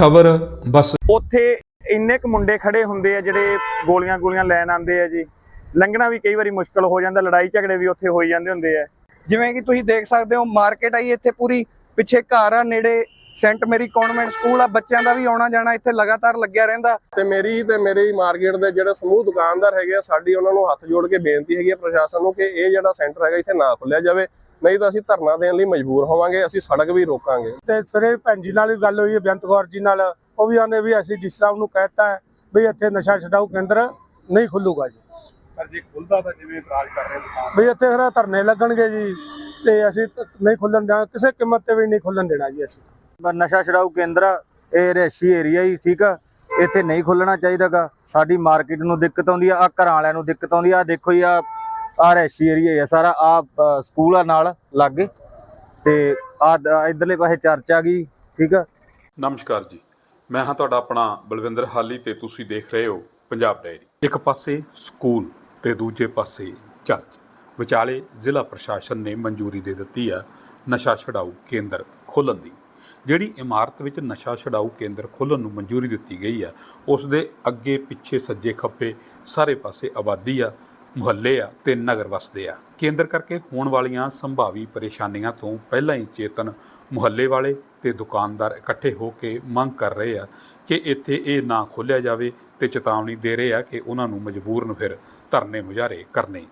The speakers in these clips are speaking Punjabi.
ਖਬਰ ਬਸ। ਉੱਥੇ ਇੰਨੇ ਕੁ ਮੁੰਡੇ ਖੜੇ ਹੁੰਦੇ ਆ ਜਿਹੜੇ ਗੋਲੀਆਂ ਗੋਲੀਆਂ ਲੈਣ ਆਉਂਦੇ ਆ ਜੀ। ਲੰਘਣਾ ਵੀ ਕਈ ਵਾਰੀ ਮੁਸ਼ਕਲ ਹੋ ਜਾਂਦਾ ਲੜਾਈ ਝਗੜੇ ਵੀ ਉੱਥੇ ਹੋਈ ਜਾਂਦੇ ਹੁੰਦੇ ਆ। ਜਿਵੇਂ ਕਿ ਤੁਸੀਂ ਦੇਖ ਸਕਦੇ ਹੋ ਮਾਰਕੀਟ ਆਈ ਇੱਥੇ ਪੂਰੀ ਪਿੱਛੇ ਘਰ ਆ ਨੇੜੇ ਸੈਂਟ ਮੇਰੀ ਕਨਵੈਂਟ ਸਕੂਲ ਆ ਬੱਚਿਆਂ ਦਾ ਵੀ ਆਉਣਾ ਜਾਣਾ ਇੱਥੇ ਲਗਾਤਾਰ ਲੱਗਿਆ ਰਹਿੰਦਾ। ਤੇ ਮੇਰੀ ਤੇ ਮੇਰੀ ਮਾਰਕੀਟ ਦੇ ਜਿਹੜੇ ਸਮੂਹ ਦੁਕਾਨਦਾਰ ਹੈਗੇ ਆ ਸਾਡੀ ਉਹਨਾਂ ਨੂੰ ਹੱਥ ਜੋੜ ਕੇ ਬੇਨਤੀ ਹੈਗੀ ਆ ਪ੍ਰਸ਼ਾਸਨ ਨੂੰ ਕਿ ਇਹ ਜਿਹੜਾ ਸੈਂਟਰ ਹੈਗਾ ਇੱਥੇ ਨਾ ਖੁੱਲਿਆ ਜਾਵੇ ਨਹੀਂ ਤਾਂ ਅਸੀਂ ਧਰਨਾ ਦੇਣ ਲਈ ਮਜਬੂਰ ਹੋਵਾਂਗੇ ਅਸੀਂ ਸੜਕ ਵੀ ਰੋਕਾਂਗੇ। ਤੇ ਸਵੇਰੇ ਭੈਣ ਜੀ ਨਾਲ ਵੀ ਗੱਲ ਹੋਈ ਹੈ ਬੇਅੰਤ ਕੌਰ ਜੀ ਨਾਲ ਉਹ ਵੀ ਆਨੇ ਵੀ ਅਸੀਂ ਡੀ ਸਾਹਿਬ ਨੂੰ ਕਹਿਤਾ ਹੈ ਵੀ ਇੱਥੇ ਨਸ਼ਾ ਛਡਾਊ ਕੇਂਦਰ ਨਹੀਂ ਖੁੱਲੂਗਾ ਜੀ। ਪਰ ਜੇ ਖੁੱਲਦਾ ਤਾਂ ਜਿਵੇਂ ਇਤਰਾਜ਼ ਕਰ ਰਹੇ ਦੁਕਾਨ ਵੀ ਇੱਥੇ ਫਿਰ ਧਰਨੇ ਲੱਗਣਗੇ ਜੀ ਤੇ ਅਸੀਂ ਨਹੀਂ ਖੁੱਲਣ ਦੇਣਾ ਕਿਸੇ ਕੀਮਤ ਤੇ ਵੀ ਨਹੀਂ ਖੁੱਲਣ ਦੇਣਾ ਜੀ ਅਸੀਂ। ਨਸ਼ਾ ਛਡਾਊ ਕੇਂਦਰ ਆ, ਇਹ ਰਿਹਾਇਸ਼ੀ ਏਰੀਆ ਹੀ ਠੀਕ ਆ? ਇੱਥੇ ਨਹੀਂ ਖੁੱਲਣਾ ਚਾਹੀਦਾਗਾ। ਸਾਡੀ ਮਾਰਕੀਟ ਨੂੰ ਦਿੱਕਤ ਆਉਂਦੀ ਆ ਆ ਘਰਾਂ ਵਾਲਿਆਂ ਨੂੰ ਦਿੱਕਤ ਆਉਂਦੀ ਆ। ਦੇਖੋ ਜੀ ਆ ਆ ਰਿਹਾਇਸ਼ੀ ਏਰੀਆ ਆ ਸਾਰਾ ਆ ਸਕੂਲ ਆ ਨਾਲ ਲਾਗੇ। ਤੇ ਆ ਇਧਰਲੇ ਪਾਸੇ ਚਰਚ ਆ ਗਈ ਠੀਕ ਆ? ਨਮਸਕਾਰ ਜੀ। ਮੈਂ ਹਾਂ ਤੁਹਾਡਾ ਆਪਣਾ ਬਲਵਿੰਦਰ ਹਾਲੀ ਤੇ ਤੁਸੀਂ ਦੇਖ ਰਹੇ ਹੋ ਪੰਜਾਬ ਡਾਇਰੀ। ਇੱਕ ਪਾਸੇ ਸਕੂਲ ਤੇ ਦੂਜੇ ਪਾਸੇ ਚਰਚ। ਵਿਚਾਲੇ ਜ਼ਿਲ੍ਹਾ ਪ੍ਰਸ਼ਾਸਨ ਨੇ ਮਨਜ਼ੂਰੀ ਦੇ ਦਿੱਤੀ ਆ ਨਸ਼ਾ ਛਡਾਊ ਕੇਂਦਰ ਖੋਲਣ ਦੀ। ਜਿਹੜੀ ਇਮਾਰਤ ਵਿੱਚ ਨਸ਼ਾ ਛਡਾਊ ਕੇਂਦਰ ਖੋਲ੍ਹਣ ਨੂੰ ਮਨਜ਼ੂਰੀ ਦਿੱਤੀ ਗਈ ਆ, ਉਸ ਦੇ ਅੱਗੇ ਪਿੱਛੇ ਸੱਜੇ ਖੱਬੇ ਸਾਰੇ ਪਾਸੇ ਆਬਾਦੀ ਆ, ਮੁਹੱਲੇ ਆ ਤੇ ਨਗਰ ਵਸਦੇ ਆ। ਕੇਂਦਰ ਕਰਕੇ ਹੋਣ ਵਾਲੀਆਂ ਸੰਭਾਵੀ ਪਰੇਸ਼ਾਨੀਆਂ ਤੋਂ ਪਹਿਲਾਂ ਹੀ ਚੇਤਨ ਮੁਹੱਲੇ ਵਾਲੇ ਤੇ ਦੁਕਾਨਦਾਰ ਇਕੱਠੇ ਹੋ ਕੇ ਮੰਗ ਕਰ ਰਹੇ ਆ ਕਿ ਇੱਥੇ ਇਹ ਨਾ ਖੋਲ੍ਹਿਆ ਜਾਵੇ ਤੇ ਚੇਤਾਵਨੀ ਦੇ ਰਹੇ ਆ ਕਿ ਉਹਨਾਂ ਨੂੰ ਮਜਬੂਰਨ ਫਿਰ ਧਰਨੇ ਮੁਜ਼ਾਹਰੇ ਕਰਨੇ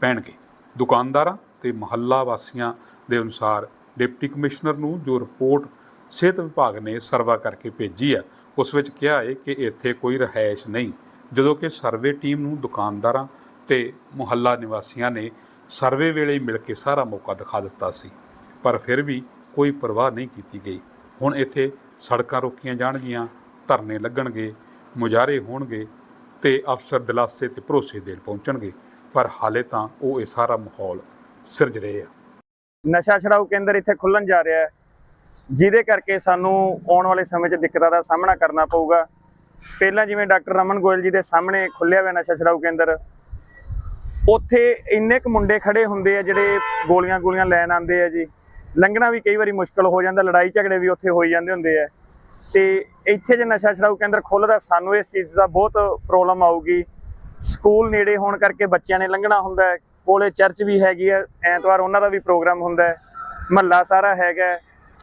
ਪੈਣਗੇ। ਦੁਕਾਨਦਾਰਾਂ ਤੇ ਮੁਹੱਲਾ ਵਾਸੀਆਂ ਦੇ ਅਨੁਸਾਰ ਡਿਪਟੀ ਕਮਿਸ਼ਨਰ ਨੂੰ ਜੋ ਰਿਪੋਰਟ ਸਿਹਤ ਵਿਭਾਗ ਨੇ ਸਰਵਾ ਕਰਕੇ ਭੇਜੀ ਆ। ਉਸ ਵਿੱਚ ਕਿਹਾ ਹੈ ਕਿ ਇੱਥੇ ਕੋਈ ਰਹਿائش ਨਹੀਂ। ਜਦੋਂ ਕਿ ਸਰਵੇ ਟੀਮ ਨੂੰ ਦੁਕਾਨਦਾਰਾਂ ਤੇ ਮੁਹੱਲਾ ਨਿਵਾਸੀਆਂ ਨੇ ਸਰਵੇ ਵੇਲੇ ਮਿਲ ਕੇ ਸਾਰਾ ਮੌਕਾ ਦਿਖਾ ਦਿੱਤਾ ਸੀ, ਪਰ ਫਿਰ ਵੀ ਕੋਈ ਪਰਵਾਹ ਨਹੀਂ ਕੀਤੀ ਗਈ। ਹੁਣ ਇੱਥੇ ਸੜਕਾਂ ਰੋਕੀਆਂ ਜਾਣਗੀਆਂ, ਧਰਨੇ ਲੱਗਣਗੇ, ਮੁਜ਼ਾਹਰੇ ਹੋਣਗੇ ਤੇ ਅਫਸਰ ਦਿਲਾਸੇ ਤੇ ਭਰੋਸੇ ਦੇਣ ਪਹੁੰਚਣਗੇ, ਪਰ ਹਾਲੇ ਤਾਂ ਉਹ ਇਹ ਸਾਰਾ ਮਾਹੌਲ ਸਿਰਜ ਰਹੇ ਆ। ਨਸ਼ਾ ਛਡਾਊ ਕੇਂਦਰ ਇੱਥੇ ਖੁੱਲਣ ਜਾ ਰਿਹਾ ਹੈ। ਜਿਹਦੇ ਕਰਕੇ ਸਾਨੂੰ ਆਉਣ ਵਾਲੇ ਸਮੇਂ 'ਚ ਦਿੱਕਤਾਂ ਦਾ ਸਾਹਮਣਾ ਕਰਨਾ ਪਊਗਾ। ਪਹਿਲਾਂ ਜਿਵੇਂ ਡਾਕਟਰ ਰਮਨ ਗੋਇਲ ਜੀ ਦੇ ਸਾਹਮਣੇ ਖੁੱਲਿਆ ਹੋਇਆ ਨਸ਼ਾ ਛਡਾਊ ਕੇਂਦਰ, ਉੱਥੇ ਇੰਨੇ ਕੁ ਮੁੰਡੇ ਖੜੇ ਹੁੰਦੇ ਆ ਜਿਹੜੇ ਗੋਲੀਆਂ ਗੋਲੀਆਂ ਲੈਣ ਆਉਂਦੇ ਆ ਜੀ। ਲੰਘਣਾ ਵੀ ਕਈ ਵਾਰੀ ਮੁਸ਼ਕਲ ਹੋ ਜਾਂਦਾ, ਲੜਾਈ ਝਗੜੇ ਵੀ ਉੱਥੇ ਹੋਈ ਜਾਂਦੇ ਹੁੰਦੇ ਆ। ਤੇ ਇੱਥੇ ਜੇ ਨਸ਼ਾ ਛਡਾਊ ਕੇਂਦਰ ਖੁੱਲਦਾ ਸਾਨੂੰ ਇਸ ਚੀਜ਼ ਦਾ ਬਹੁਤ ਪ੍ਰੋਬਲਮ ਆਊਗੀ। ਸਕੂਲ ਨੇੜੇ ਹੋਣ ਕਰਕੇ ਬੱਚਿਆਂ ਨੇ ਲੰਘਣਾ ਹੁੰਦਾ ਕੋਲੇ ਚਰਚ ਵੀ ਹੈਗੀ ਹੈ ਐਤਵਾਰ ਉਹਨਾਂ ਦਾ ਵੀ ਪ੍ਰੋਗਰਾਮ ਹੁੰਦਾ ਮਹੱਲਾ ਸਾਰਾ ਹੈਗਾ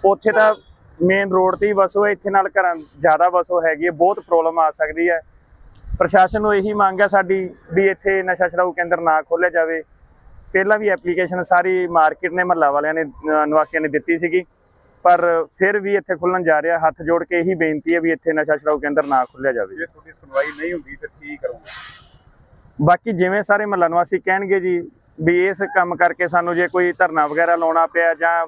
ਉੱਥੇ ਤਾਂ ਮੇਨ ਰੋਡ ਤੇ ਹੀ ਵਸੋ ਹੈ ਇੱਥੇ ਨਾਲ ਘਰਾਂ ਜ਼ਿਆਦਾ ਵਸੋ ਹੈਗੀ ਹੈ ਬਹੁਤ ਪ੍ਰੋਬਲਮ ਆ ਸਕਦੀ ਹੈ। ਪ੍ਰਸ਼ਾਸਨ ਨੂੰ ਇਹੀ ਮੰਗ ਹੈ ਸਾਡੀ ਵੀ ਇੱਥੇ ਨਸ਼ਾ ਛਡਾਊ ਕੇਂਦਰ ਨਾ ਖੋਲ੍ਹਿਆ ਜਾਵੇ। ਪਹਿਲਾਂ ਵੀ ਐਪਲੀਕੇਸ਼ਨ ਸਾਰੀ ਮਾਰਕੀਟ ਨੇ ਮਹੱਲਾ ਵਾਲਿਆਂ ਨੇ ਨਿਵਾਸੀਆਂ ਨੇ ਦਿੱਤੀ ਸੀਗੀ। ਪਰ ਫਿਰ ਵੀ ਇੱਥੇ ਖੁੱਲਣ ਜਾ ਰਿਹਾ ਹੱਥ ਜੋੜ ਕੇ ਇਹੀ ਬੇਨਤੀ ਹੈ ਵੀ ਇੱਥੇ ਨਸ਼ਾ ਛਡਾਊ ਕੇਂਦਰ ਨਾ ਖੋਲ੍ਹਿਆ ਜਾਵੇ। ਜੇ ਤੁਹਾਡੀ ਸੁਣਵਾਈ ਨਹੀਂ ਹੁੰਦੀ ਫਿਰ ਕੀ ਕਰੋਗੇ? ਬਾਕੀ ਜਿਵੇਂ ਸਾਰੇ ਮਹੱਲਾ ਨਿਵਾਸੀ ਕਹਿਣਗੇ ਜੀ ਵੀ ਇਸ ਕੰਮ ਕਰਕੇ ਸਾਨੂੰ ਜੇ ਕੋਈ ਧਰਨਾ ਵਗੈਰਾ ਲਾਉਣਾ ਪਿਆ ਜਾਂ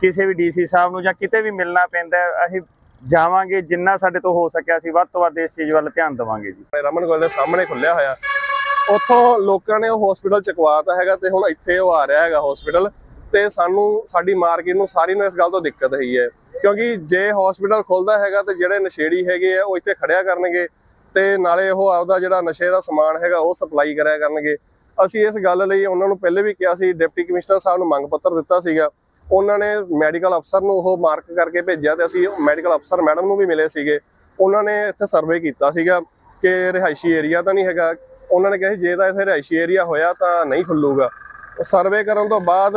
ਕਿਸੇ ਵੀ ਡੀਸੀ ਸਾਹਿਬ ਨੂੰ ਜਾਂ ਕਿਤੇ ਵੀ ਮਿਲਣਾ ਪੈਂਦਾ ਅਸੀਂ ਜਾਵਾਂਗੇ, ਜਿੰਨਾ ਸਾਡੇ ਤੋਂ ਹੋ ਸਕਿਆ ਅਸੀਂ ਵੱਧ ਤੋਂ ਵੱਧ ਇਸ ਚੀਜ਼ ਵੱਲ ਧਿਆਨ ਦੇਵਾਂਗੇ ਜੀ। ਰਮਨ ਗੋਲ ਦੇ ਸਾਹਮਣੇ ਖੁੱਲਿਆ ਹੋਇਆ। ਉੱਥੋਂ ਲੋਕਾਂ ਨੇ ਉਹ ਹਸਪੀਟਲ ਚਕਵਾਤਾ ਹੈਗਾ ਤੇ ਹੁਣ ਇੱਥੇ ਉਹ ਆ ਰਿਹਾ ਹੈਗਾ ਹਸਪੀਟਲ ਤੇ ਸਾਨੂੰ, ਸਾਡੀ ਮਾਰਕੀਟ ਨੂੰ ਸਾਰੀ ਨੂੰ ਇਸ ਗੱਲ ਤੋਂ ਦਿੱਕਤ ਹੈਗੀ ਹੈ। ਕਿਉਂਕਿ ਜੇ ਹਸਪੀਟਲ ਖੁੱਲਦਾ ਹੈਗਾ ਤੇ ਜਿਹੜੇ ਨਸ਼ੇੜੀ ਹੈਗੇ ਆ, ਉਹ ਇੱਥੇ ਖੜਿਆ ਕਰਨਗੇ ਤੇ ਨਾਲੇ ਉਹ ਆਪਦਾ ਜਿਹੜਾ ਨਸ਼ੇ ਦਾ ਸਮਾਨ ਹੈਗਾ, ਉਹ ਸਪਲਾਈ ਕਰਿਆ ਕਰਨਗੇ। ਅਸੀਂ ਇਸ ਗੱਲ ਲਈ ਉਹਨਾਂ ਨੂੰ ਪਹਿਲੇ ਵੀ ਕਿਹਾ ਸੀ, ਡਿਪਟੀ ਕਮਿਸ਼ਨਰ ਸਾਹਿਬ ਨੂੰ ਮੰਗ ਪੱਤਰ ਦਿੱਤਾ ਸੀਗਾ। ਉਹਨਾਂ ਨੇ ਮੈਡੀਕਲ ਅਫਸਰ ਨੂੰ ਉਹ ਮਾਰਕ ਕਰਕੇ ਭੇਜਿਆ ਤੇ ਅਸੀਂ ਮੈਡੀਕਲ ਅਫਸਰ ਮੈਡਮ ਨੂੰ ਵੀ ਮਿਲੇ ਸੀਗੇ। ਉਹਨਾਂ ਨੇ ਇੱਥੇ ਸਰਵੇ ਕੀਤਾ ਸੀਗਾ ਕਿ ਰਿਹਾਇਸ਼ੀ ਏਰੀਆ ਤਾਂ ਨਹੀਂ ਹੈਗਾ। ਉਹਨਾਂ ਨੇ ਕਿਹਾ ਸੀ, ਜੇ ਤਾਂ ਇੱਥੇ ਰਿਹਾਇਸ਼ੀ ਏਰੀਆ ਹੋਇਆ ਤਾਂ ਨਹੀਂ ਖੁੱਲੂਗਾ। ਸਰਵੇ ਕਰਨ ਤੋਂ ਬਾਅਦ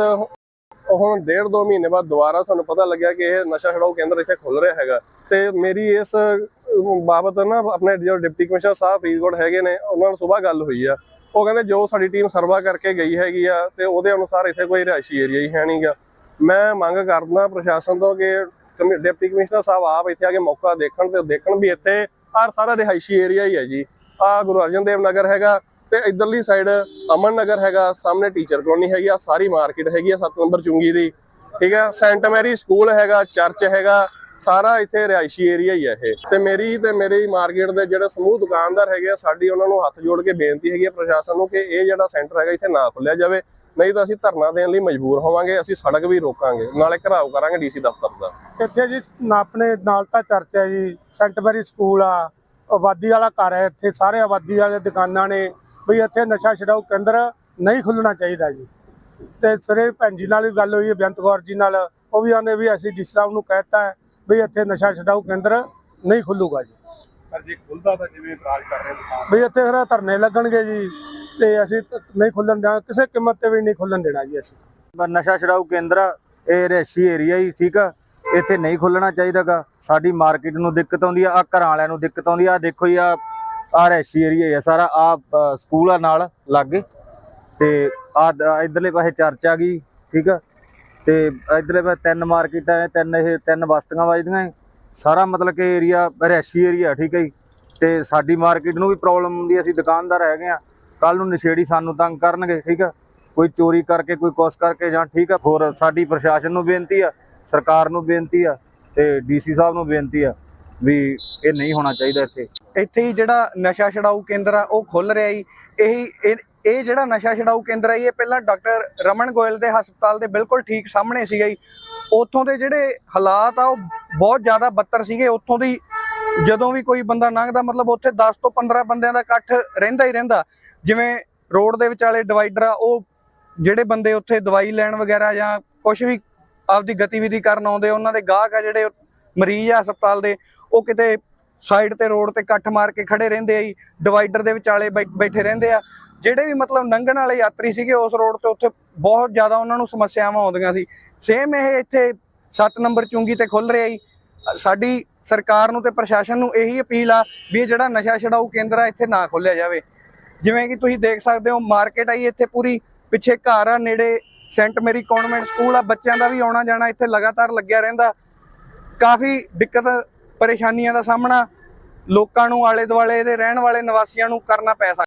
ਹੁਣ ਡੇਢ ਦੋ ਮਹੀਨੇ ਬਾਅਦ ਦੁਬਾਰਾ ਸਾਨੂੰ ਪਤਾ ਲੱਗਿਆ ਕਿ ਇਹ ਨਸ਼ਾ ਛਡਾਊ ਕੇਂਦਰ ਇੱਥੇ ਖੁੱਲ ਰਿਹਾ ਹੈਗਾ। ਤੇ ਮੇਰੀ ਇਸ ਬਾਬਤ ਨਾ ਆਪਣੇ ਜੋ ਡਿਪਟੀ ਕਮਿਸ਼ਨਰ ਸਾਹਿਬ ਫਰੀਦਕੋਟ ਹੈਗੇ ਨੇ, ਉਹਨਾਂ ਨਾਲ ਸਵੇਰ ਗੱਲ ਹੋਈ ਆ। ਉਹ ਕਹਿੰਦੇ, ਜੋ ਸਾਡੀ ਟੀਮ ਸਰਵਾ ਕਰਕੇ ਗਈ ਹੈਗੀ ਆ ਤੇ ਉਹਦੇ ਅਨੁਸਾਰ ਇੱਥੇ ਕੋਈ ਰਿਹਾਇਸ਼ੀ ਏਰੀਆ ਹੀ ਹੈ ਨਹੀਂਗਾ ਮੈਂ ਮੰਗ ਕਰਦਾ ਪ੍ਰਸ਼ਾਸਨ ਤੋਂ ਕਿ ਕਮਿ- ਡਿਪਟੀ ਕਮਿਸ਼ਨਰ ਸਾਹਿਬ ਆਪ ਇੱਥੇ ਆ ਕੇ ਮੌਕਾ ਦੇਖਣ ਤੇ ਦੇਖਣ ਵੀ ਇੱਥੇ ਆਹ ਸਾਰਾ ਰਿਹਾਇਸ਼ੀ ਏਰੀਆ ਹੀ ਹੈ ਜੀ। ਆ ਗੁਰੂ ਅਰਜਨ ਦੇਵ ਨਗਰ ਹੈਗਾ ਤੇ ਇਧਰਲੀ ਸਾਈਡ ਅਮਨ ਨਗਰ ਹੈਗਾ, ਸਾਹਮਣੇ ਟੀਚਰ ਕਲੋਨੀ ਹੈਗੀ ਆ, ਸਾਰੀ ਮਾਰਕੀਟ ਹੈਗੀ ਆ 7 ਨੰਬਰ ਚੁੰਗੀ ਦੀ। ਠੀਕ ਹੈ ਸੈਂਟ ਮੈਰੀ ਸਕੂਲ ਹੈਗਾ ਚਰਚ ਹੈਗਾ ਸਾਰਾ ਇੱਥੇ ਰਿਹਾਇਸ਼ੀ ਏਰੀਆ ਹੀ ਹੈ ਇਹ। ਤੇ ਮੇਰੀ ਤੇ ਮੇਰੀ ਮਾਰਕੀਟ ਦੇ ਜਿਹੜੇ ਸਮੂਹ ਦੁਕਾਨਦਾਰ ਹੈਗੇ ਆ, ਸਾਡੀ ਉਹਨਾਂ ਨੂੰ ਹੱਥ ਜੋੜ ਕੇ ਬੇਨਤੀ ਹੈਗੀ ਆ ਪ੍ਰਸ਼ਾਸਨ ਨੂੰ ਕਿ ਇਹ ਜਿਹੜਾ ਸੈਂਟਰ ਹੈਗਾ ਇੱਥੇ ਨਾ ਖੁੱਲਿਆ ਜਾਵੇ, ਨਹੀਂ ਤਾਂ ਅਸੀਂ ਧਰਨਾ ਦੇਣ ਲਈ ਮਜਬੂਰ ਹੋਵਾਂਗੇ, ਅਸੀਂ ਸੜਕ ਵੀ ਰੋਕਾਂਗੇ, ਨਾਲੇ ਘਰਾਓ ਕਰਾਂਗੇ ਡੀਸੀ ਦਫ਼ਤਰ ਦਾ। ਇੱਥੇ ਜੀ ਆਪਣੇ ਨਾਲ ਤਾਂ ਚਰਚ ਹੈ ਜੀ ਸੈਂਟ ਮੈਰੀ ਸਕੂਲ ਆ, ਆਬਾਦੀ ਵਾਲਾ ਘਰ ਹੈ ਇੱਥੇ, ਸਾਰੇ ਆਬਾਦੀ ਵਾਲੇ ਦੁਕਾਨਾਂ ਨੇ ਵੀ ਇੱਥੇ ਨਸ਼ਾ ਛਡਾਊ ਕੇਂਦਰ ਨਹੀਂ ਖੁੱਲਣਾ ਚਾਹੀਦਾ ਜੀ। ਤੇ ਸਵੇਰੇ ਭੈਣ ਜੀ ਨਾਲ ਵੀ ਗੱਲ ਹੋਈ ਹੈ, ਬੇਅੰਤ ਕੌਰ ਜੀ ਨਾਲ, ਉਹ ਵੀ ਆਨੇ ਵੀ ਅਸੀਂ ਡੀ ਸਾਹਿਬ ਨੂੰ ਕਹਿਤਾ ਹੈ ਵੀ ਇੱਥੇ ਨਸ਼ਾ ਛਡਾਊ ਕੇਂਦਰ ਨਹੀਂ ਖੁੱਲੂਗਾ ਜੀ। ਪਰ ਜੇ ਖੁੱਲਦਾ ਤਾਂ ਜਿਵੇਂ ਇਤਰਾਜ਼ ਕਰ ਰਹੇ ਦੁਕਾਨ? ਵੀ ਇੱਥੇ ਫਿਰ ਧਰਨੇ ਲੱਗਣਗੇ ਜੀ ਤੇ ਅਸੀਂ ਨਹੀਂ ਖੁੱਲਣ ਦੇਣਾ ਕਿਸੇ ਕੀਮਤ ਤੇ ਵੀ ਨਹੀਂ ਖੁੱਲਣ ਦੇਣਾ ਜੀ ਅਸੀਂ। ਪਰ ਨਸ਼ਾ ਛਡਾਊ ਕੇਂਦਰ ਇਹ ਰਿਹਾਇਸ਼ੀ ਏਰੀਆ ਹੀ ਠੀਕ ਆ ਇੱਥੇ ਨਹੀਂ ਖੁੱਲਣਾ ਚਾਹੀਦਾਗਾ। ਸਾਡੀ ਮਾਰਕੀਟ ਨੂੰ ਦਿੱਕਤ ਆਉਂਦੀ ਆ ਆ ਘਰਾਂ ਵਾਲਿਆਂ ਨੂੰ ਦਿੱਕਤ ਆਉਂਦੀ ਆ। ਆਹ ਦੇਖੋ ਜੀ ਆ ਆ ਰਿਹਾਇਸ਼ੀ ਏਰੀਆ ਹੈ ਸਾਰਾ ਆ ਸਕੂਲ ਆ ਨਾਲ ਲਾਗੇ। ਤੇ ਆ ਇਧਰਲੇ ਪਾਸੇ ਚਰਚ ਆ ਗਈ ਠੀਕ ਆ। ਤੇ ਇਧਰਲੇ ਪਾਸੇ ਤਿੰਨ ਮਾਰਕੀਟਾਂ ਨੇ, ਤਿੰਨ ਇਹ, ਤਿੰਨ ਬਸਤੀਆਂ ਵੱਜਦੀਆਂ ਏ। ਸਾਰਾ ਮਤਲਬ ਕਿ ਏਰੀਆ ਰਿਹਾਇਸ਼ੀ ਏਰੀਆ ਠੀਕ ਹੈ ਜੀ? ਤੇ ਸਾਡੀ ਮਾਰਕੀਟ ਨੂੰ ਵੀ ਪ੍ਰੋਬਲਮ ਹੁੰਦੀ ਹੈ, ਅਸੀਂ ਦੁਕਾਨਦਾਰ ਹੈਗੇ ਆ ਕੱਲ ਨੂੰ ਨਸ਼ੇੜੀ ਸਾਨੂੰ ਤੰਗ ਕਰਨਗੇ, ਠੀਕ ਆ ਕੋਈ ਚੋਰੀ ਕਰਕੇ, ਕੋਈ ਕੁਛ ਕਰਕੇ ਜਾਂ ਠੀਕ ਆ, ਹੋਰ ਸਾਡੀ ਪ੍ਰਸ਼ਾਸਨ ਨੂੰ ਬੇਨਤੀ ਆ, ਸਰਕਾਰ ਨੂੰ ਬੇਨਤੀ ਆ ਤੇ ਡੀਸੀ ਸਾਹਿਬ ਨੂੰ ਬੇਨਤੀ ਆ ਵੀ ਇਹ ਨਹੀਂ ਹੋਣਾ ਚਾਹੀਦਾ ਇੱਥੇ। ਇੱਥੇ ਹੀ ਜਿਹੜਾ ਨਸ਼ਾ ਛਡਾਊ ਕੇਂਦਰ ਆ ਉਹ ਖੁੱਲ ਰਿਹਾ ਜੀ। ਇਹੀ ਇਹ ਇਹ ਜਿਹੜਾ ਨਸ਼ਾ ਛਡਾਊ ਕੇਂਦਰ ਆ ਜੀ, ਇਹ ਪਹਿਲਾਂ ਡਾਕਟਰ ਰਮਨ ਗੋਇਲ ਦੇ ਹਸਪਤਾਲ ਦੇ ਬਿਲਕੁਲ ਠੀਕ ਸਾਹਮਣੇ ਸੀਗਾ ਜੀ। ਉੱਥੋਂ ਦੇ ਜਿਹੜੇ ਹਾਲਾਤ ਆ ਉਹ ਬਹੁਤ ਜ਼ਿਆਦਾ ਬੱਤਰ ਸੀਗੇ। ਉੱਥੋਂ ਦੀ ਜਦੋਂ ਵੀ ਕੋਈ ਬੰਦਾ ਲੰਘਦਾ ਮਤਲਬ ਉੱਥੇ 10 ਤੋਂ 15 ਬੰਦਿਆਂ ਦਾ ਇਕੱਠ ਰਹਿੰਦਾ ਹੀ ਰਹਿੰਦਾ। ਜਿਵੇਂ ਰੋਡ ਦੇ ਵਿਚਾਲੇ ਡਿਵਾਈਡਰ ਆ ਉਹ ਜਿਹੜੇ ਬੰਦੇ ਉੱਥੇ ਦਵਾਈ ਲੈਣ ਵਗੈਰਾ ਜਾਂ ਕੁਝ ਵੀ ਆਪਦੀ ਗਤੀਵਿਧੀ ਕਰਨ ਆਉਂਦੇ ਉਹਨਾਂ ਦੇ ਗਾਹਕ ਆ ਜਿਹੜੇ ਮਰੀਜ਼ ਆ ਹਸਪਤਾਲ ਦੇ ਉਹ ਕਿਤੇ ਸਾਈਡ ਤੇ ਰੋਡ ਤੇ ਇਕੱਠ ਮਾਰ ਕੇ ਖੜੇ ਰਹਿੰਦੇ ਆ ਜੀ, ਡਿਵਾਈਡਰ ਦੇ ਵਿਚਾਲੇ ਬੈ- ਬੈਠੇ ਰਹਿੰਦੇ ਆ। ਜਿਹੜੇ ਵੀ ਮਤਲਬ ਲੰਘਣ ਵਾਲੇ ਯਾਤਰੀ ਸੀਗੇ ਉਸ ਰੋਡ ਤੇ ਉੱਥੇ ਬਹੁਤ ਜ਼ਿਆਦਾ ਉਹਨਾਂ ਨੂੰ ਸਮੱਸਿਆਵਾਂ ਆਉਂਦੀਆਂ ਸੀ। ਸੇਮ ਇਹ ਇੱਥੇ 7 ਨੰਬਰ ਚੁੰਗੀ ਤੇ ਖੁੱਲ ਰਿਹਾ ਜੀ। ਸਾਡੀ ਸਰਕਾਰ ਨੂੰ ਤੇ ਪ੍ਰਸ਼ਾਸਨ ਨੂੰ ਇਹੀ ਅਪੀਲ ਆ ਵੀ ਇਹ ਜਿਹੜਾ ਨਸ਼ਾ ਛਡਾਊ ਕੇਂਦਰ ਆ, ਇੱਥੇ ਨਾ ਖੋਲਿਆ ਜਾਵੇ। ਜਿਵੇਂ ਕਿ ਤੁਸੀਂ ਦੇਖ ਸਕਦੇ ਹੋ, ਮਾਰਕੀਟ ਆਈ ਇੱਥੇ ਪੂਰੀ ਪਿੱਛੇ ਘਰ ਆ, ਨੇੜੇ ਸੈਂਟ ਮੇਰੀ ਕਨਵੈਂਟ ਸਕੂਲ ਆ, ਬੱਚਿਆਂ ਦਾ ਵੀ ਆਉਣਾ ਜਾਣਾ ਇੱਥੇ ਲਗਾਤਾਰ ਲੱਗਿਆ ਰਹਿੰਦਾ। ਕਾਫੀ ਦਿੱਕਤ ਪਰੇਸ਼ਾਨੀਆਂ ਦਾ ਸਾਹਮਣਾ ਲੋਕਾਂ ਨੂੰ ਆਲੇ ਦੁਆਲੇ ਦੇ ਰਹਿਣ ਵਾਲੇ ਨਿਵਾਸੀਆਂ ਨੂੰ ਕਰਨਾ ਪੈ ਸਕਦਾ